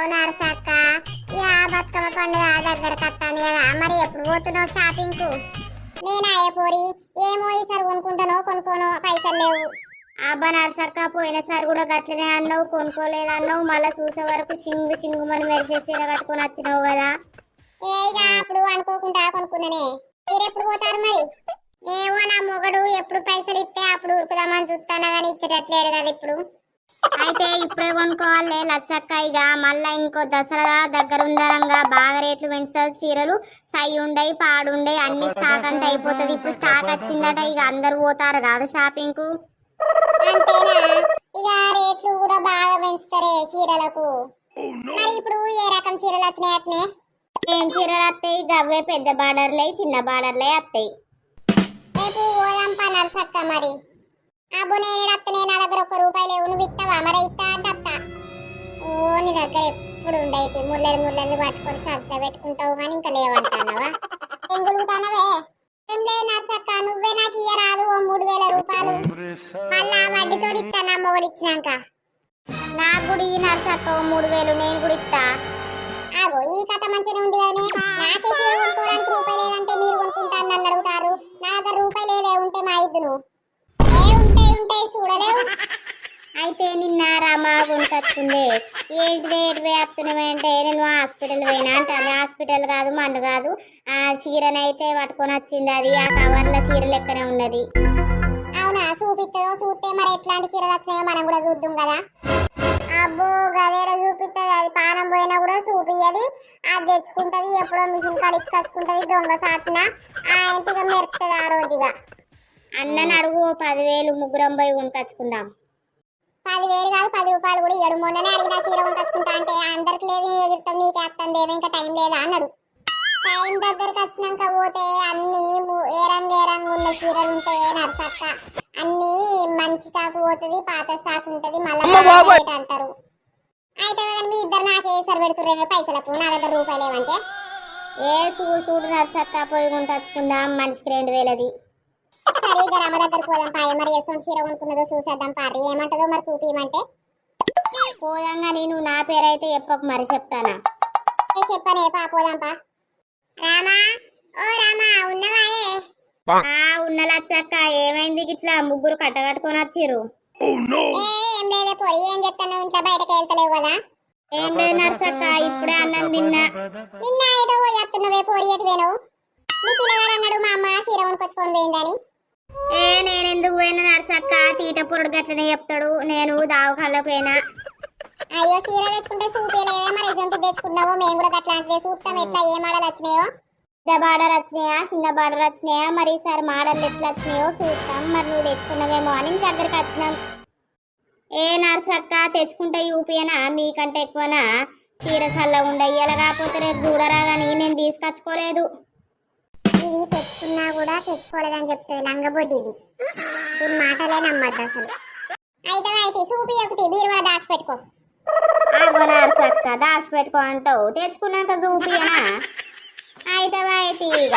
అవునా సక్క ఇక బతుకమ్మ పండుగ దగ్గరకు వస్తాను కదా మరి ఎప్పుడు పోతున్నావు షాపింగ్కు నేనా పోరి ఏమో ఈసారి కొనుక్కుంటానో కొనుక్కోనో పైసలు లేవు. అబ్బా నరసక్క పోయినసారి కూడా గట్లనే అన్నావు కొనుక్కోలేదు అన్నావు మళ్ళీ చూసే వరకు సింగు సింగు మనం మెరిసే చీర కట్టుకొని వచ్చినావు కదా. ఏగా అప్పుడు అనుకోకుండా కొనుక్కున్నానే. మీరు ఎప్పుడు పోతారు మరి? ఏమో నా మొగడు ఎప్పుడు పైసలు ఇస్తే అప్పుడు ఉరుకుదామని చూస్తానా కానీ ఇచ్చేటట్లేడు కదా ఇప్పుడు. అయితే ఇప్పుడే కొనుక్కోవాలి. లచ్చక్క ఇక మళ్ళా ఇంకో దసరా దగ్గర ఉందరంగా బాగా రేట్లు పెంచుతారు చీరలు. సై ఉండయి పాడుండయి అన్ని స్టాక్ అంతా అయిపోతుంది. ఇప్పుడు స్టాక్ వచ్చిందట ఇక అందరు పోతారు కాదు షాపింగ్కు అంతేనా? ఇక రేట్లు కూడా బాగా పెంచుతారే చీరలకు. మరి ఇప్పుడు ఏ రకం చీరలు వచ్చినాయి అట్నే? ఏం చీరలు వస్తాయి? గవ్వే పెద్ద బార్డర్లే చిన్న బార్డర్లే వస్తాయి. రేపు పోదాం పా నరసక్క మరి. అబ్బో నేను అత్తనే నా దగ్గర రూపాయి లేవు. నువ్వు ఇస్తావా మరి ఇస్తా అంటే అత్త. ఓ నీ దగ్గర ఎప్పుడు ఉండైతే ముళ్ళలు ముళ్ళలు పట్టుకొని సజ్జ పెట్టుకుంటావు కానీ ఇంకా ఏం లేదు నువ్వే నాకు ఇయ్యరాదు. ఓ మూడు వేల రూపాయలు. మళ్ళా వడ్డీతో ఇస్తా నా ఇచ్చినాక. నాకు కూడా ఈ ఓ మూడు వేలు నేను కూడా ఇస్తా ఆగో ఈ కథ మంచిగా ఉంది కానీ నాకే చీర కొనుక్కోవడానికి రూపాయి లేదంటే మీరు కొనుక్కుంటాను నన్ను అడుగుతారు. నా దగ్గర రూపాయి లేదే ఉంటే మా ఇద్దును. ఉంటాయి చూడలేవు. అయితే నిన్న రమా ఏంటి రేటు వేస్తున్నావు అంటే నేను హాస్పిటల్ పోయినా? అంటే అది హాస్పిటల్ కాదు మండు కాదు. ఆ చీరనైతే పట్టుకొని వచ్చింది అది. ఆ కవర్ల చీర లెక్కనే ఉన్నది. అవునా? చూపిస్తుందో చూస్తే మరి ఎట్లాంటి చీరలు వచ్చినాయో మనం కూడా చూద్దాం కదా. అబ్బో గదేడ చూపిస్తుంది అది పానం పోయినా కూడా చూపియది అది తెచ్చుకుంటది ఎప్పుడో మిషన్ కడిచి కచ్చుకుంటది దొంగ సాటిన. ఆ ఇంటిగా మెరుస్తుంది ఆ రోజుగా. అన్నని అడుగు పదివేలు ముగ్గురం పోయి కొనుకొచ్చుకుందాం. పదివేలు కాదు పది రూపాయలు కూడా ఇయ్యడు. మొన్ననే అడిగిన చీర కొనుకొచ్చుకుంటా అంటే అందరికి లేదు ఎదురుతాం నీకే ఏమో ఇంకా టైం లేదా అన్నాడు. టైం దగ్గరకు వచ్చినాక పోతే అన్ని ఏ రంగు ఏ రంగు ఉన్న చీరలు ఉంటాయి నర్సక్క. అన్ని మంచి స్టాక్ పోతుంది పాత స్టాక్ ఉంటది మళ్ళీ అంటారు. అయితే కానీ మీ ఇద్దరు నాకు వేసారు పెడుతుర్రే పైసలకు? నా దగ్గర రూపాయలు ఏమంటే ఏ చూడు చూడు నర్సక్క పోయి కొనుకొచ్చుకుందాం మనిషికి రెండు వేలది. సరే ఇక దగ్గర పోదాం పాయ మరి చీర కొనుక్కున్నదో చూసేద్దాం పారి ఏమంటదో మరి చూపియమంటే? పోదాంగా నేను నా పేరైతే చెప్పకు మరి చెప్తానా? చెప్పనే పా పోదాం పా. రామా ఓ రామా ఉన్నవాయే ఆ ఉన్న లచ్చక్క ఏమైంది గిట్లా? ముగ్గురు కట్టగట్టుకొని వచ్చిర్రు. ఏ ఏం లేదే పోయి ఏం చెప్తాను ఇంట్లో బయటకు వెళ్తలేవు కదా. ఏం లేదు నర్సక్క ఇప్పుడే అన్నం తిన్నా. నిన్న పోరి ఎటు వేను నీ పిల్లగాడు అన్నాడు మా అమ్మ చీర కొనుకొచ్చుకొని పోయిందని. ఏ నేనెందుకు పోయినా నర్సక్క తీట పురుడు గట్లనే చెప్తాడు. నేను దావకాల్లో పోయినా. అయ్యో చీర తెచ్చుకుంటే చూపేలేవే మరి తెచ్చుకున్నావో? మేము కూడా అట్లాంటివి చూస్తాం ఎట్లా ఏ మోడల్ వచ్చినాయో? పెద్ద బార్డర్ వచ్చినాయా? చిన్న బార్డర్ వచ్చినాయా? మరి ఈసారి మోడల్ ఎట్లా వచ్చినాయో చూస్తాం మరి నువ్వు తెచ్చుకున్నావేమో అని దగ్గరికి వచ్చినాం. ఏ నర్సక్క తెచ్చుకుంటే యూపీనా మీకంటే ఎక్కువనా? చీర చల్ల ఉండే ఇలా కాకపోతే రేపు చూడరా కానీ నేను తీసుకొచ్చుకోలేదు. ఇవి తెచ్చుకున్నా కూడా తెచ్చుకోలేదని చెప్తుంది లంగబొడ్డి ఇది. దీని మాటలే నమ్మద్దు అసలు. అయితే అయితే సూపి ఒకటి బీరువా దాచిపెట్టుకో. ఆగోనారు సక్క దాచిపెట్టుకో అంటావు. తెచ్చుకున్నాక చూపియనా అయితే అయితే ఇక